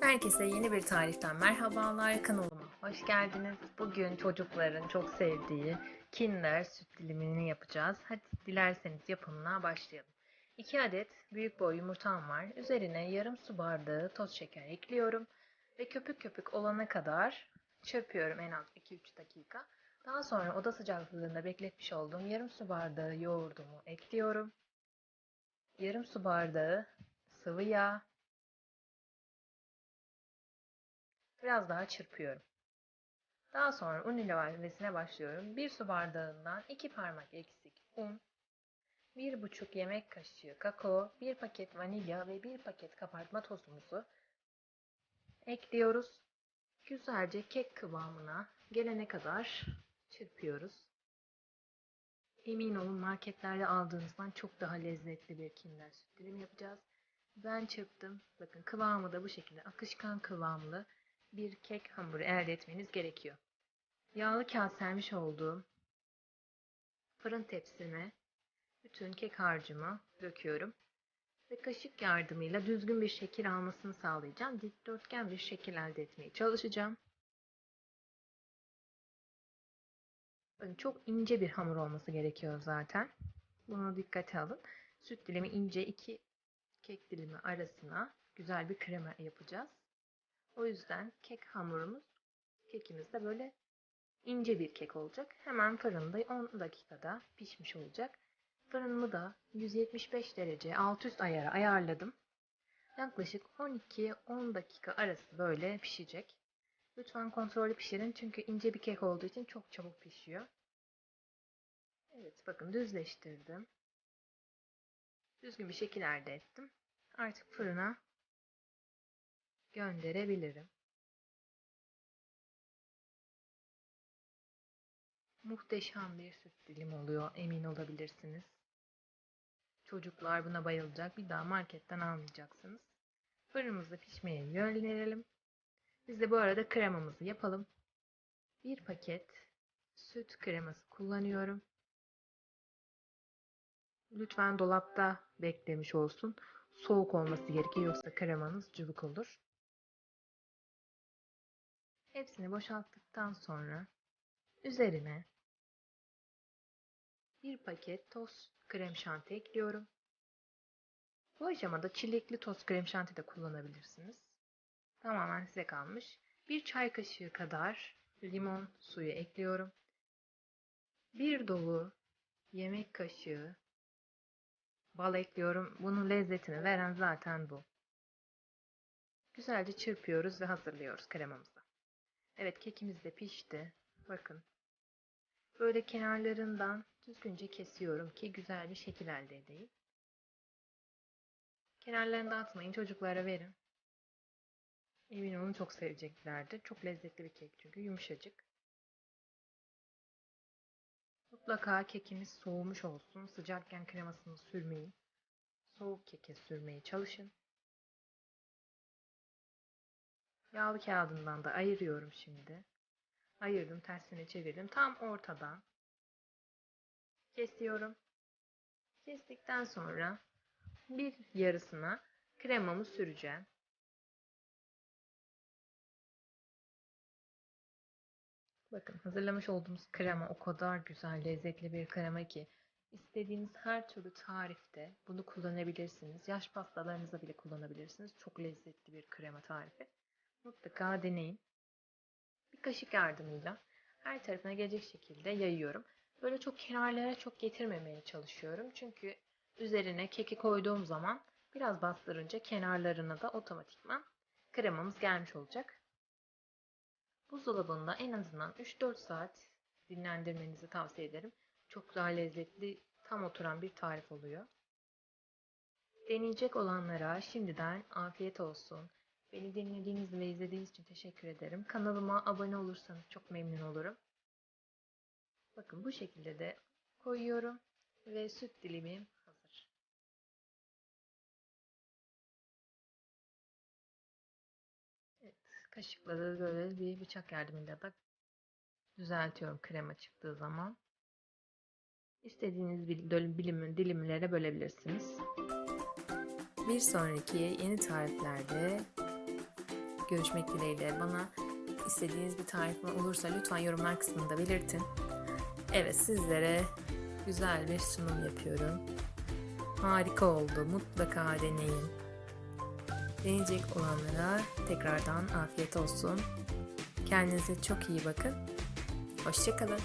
Herkese yeni bir tariften merhabalar kanalıma hoş geldiniz. Bugün çocukların çok sevdiği Kinder süt dilimini yapacağız. Hadi dilerseniz yapımına başlayalım. 2 adet büyük boy yumurtam var. Üzerine yarım su bardağı toz şeker ekliyorum. Ve köpük köpük olana kadar çırpıyorum en az 2-3 dakika. Daha sonra oda sıcaklığında bekletmiş olduğum yarım su bardağı yoğurdumu ekliyorum. Yarım su bardağı sıvı yağ, Biraz daha çırpıyorum. Daha sonra un ilavesine başlıyorum. 1 su bardağından 2 parmak eksik un, 1,5 yemek kaşığı kakao, 1 paket vanilya ve 1 paket kabartma tozumuzu ekliyoruz. Güzelce kek kıvamına gelene kadar çırpıyoruz. Emin olun marketlerde aldığınızdan çok daha lezzetli bir kinder süt dilimi yapacağız. Ben çırptım. Bakın kıvamı da bu şekilde akışkan kıvamlı bir kek hamuru elde etmeniz gerekiyor. Yağlı kağıt sermiş olduğum fırın tepsime bütün kek harcımı döküyorum. Ve kaşık yardımıyla düzgün bir şekil almasını sağlayacağım. Dikdörtgen bir şekil elde etmeye çalışacağım. Bakın çok ince bir hamur olması gerekiyor zaten. Bunu dikkate alın. Süt dilimi ince iki kek dilimi arasına güzel bir krema yapacağız. O yüzden kek hamurumuz, kekimiz de böyle ince bir kek olacak. Hemen fırında 10 dakikada pişmiş olacak. Fırınımı da 175 derece alt üst ayara ayarladım. Yaklaşık 12-10 dakika arası böyle pişecek. Lütfen kontrollü pişirin çünkü ince bir kek olduğu için çok çabuk pişiyor. Evet bakın düzleştirdim. Düzgün bir şekil elde ettim. Artık fırına gönderebilirim. Muhteşem bir süt dilim oluyor, emin olabilirsiniz. Çocuklar buna bayılacak. Bir daha marketten almayacaksınız. Fırınımızı pişmeye yönlenelim. Biz de bu arada kremamızı yapalım. Bir paket süt kreması kullanıyorum. Lütfen dolapta beklemiş olsun. Soğuk olması gerekiyor yoksa kremanız cıvık olur. Hepsini boşalttıktan sonra üzerine bir paket toz krem şanti ekliyorum. Bu aşamada çilekli toz krem şanti de kullanabilirsiniz. Tamamen size kalmış. Bir çay kaşığı kadar limon suyu ekliyorum. Bir dolu yemek kaşığı bal ekliyorum. Bunun lezzetini veren zaten bu. Güzelce çırpıyoruz ve hazırlıyoruz kremamızı. Evet kekimiz de pişti. Bakın. Böyle kenarlarından düzgünce kesiyorum ki güzel bir şekil elde edeyim. Kenarlarını dağıtmayın çocuklara verin. Emin olun çok seveceklerdir. Çok lezzetli bir kek çünkü yumuşacık. Mutlaka kekiniz soğumuş olsun. Sıcakken kremasını sürmeyin. Soğuk keke sürmeye çalışın. Yağlı kağıdından da ayırıyorum şimdi. Ayırdım, tersine çevirdim. Tam ortadan kesiyorum. Kestikten sonra bir yarısına kremamı süreceğim. Bakın hazırlamış olduğumuz krema o kadar güzel, lezzetli bir krema ki istediğiniz her türlü tarifte bunu kullanabilirsiniz. Yaş pastalarınızda bile kullanabilirsiniz. Çok lezzetli bir krema tarifi. Mutlaka deneyin. Bir kaşık yardımıyla her tarafına gelecek şekilde yayıyorum. Böyle çok kenarlara çok getirmemeye çalışıyorum. Çünkü üzerine keki koyduğum zaman biraz bastırınca kenarlarına da otomatikman kremamız gelmiş olacak. Buzdolabında en azından 3-4 saat dinlendirmenizi tavsiye ederim. Çok daha lezzetli, tam oturan bir tarif oluyor. Deneyecek olanlara şimdiden afiyet olsun. Beni dinlediğiniz ve izlediğiniz için teşekkür ederim. Kanalıma abone olursanız çok memnun olurum. Bakın bu şekilde de koyuyorum ve süt dilimim hazır. Evet, kaşıkla da böyle bir bıçak yardımıyla da düzeltiyorum krema çıktığı zaman. İstediğiniz bilimin dilimlere bölebilirsiniz. Bir sonraki yeni tariflerde görüşmek dileğiyle. Bana istediğiniz bir tarif olursa lütfen yorumlar kısmında belirtin. Evet sizlere güzel bir sunum yapıyorum. Harika oldu. Mutlaka deneyin. Deneyecek olanlara tekrardan afiyet olsun. Kendinize çok iyi bakın. Hoşçakalın.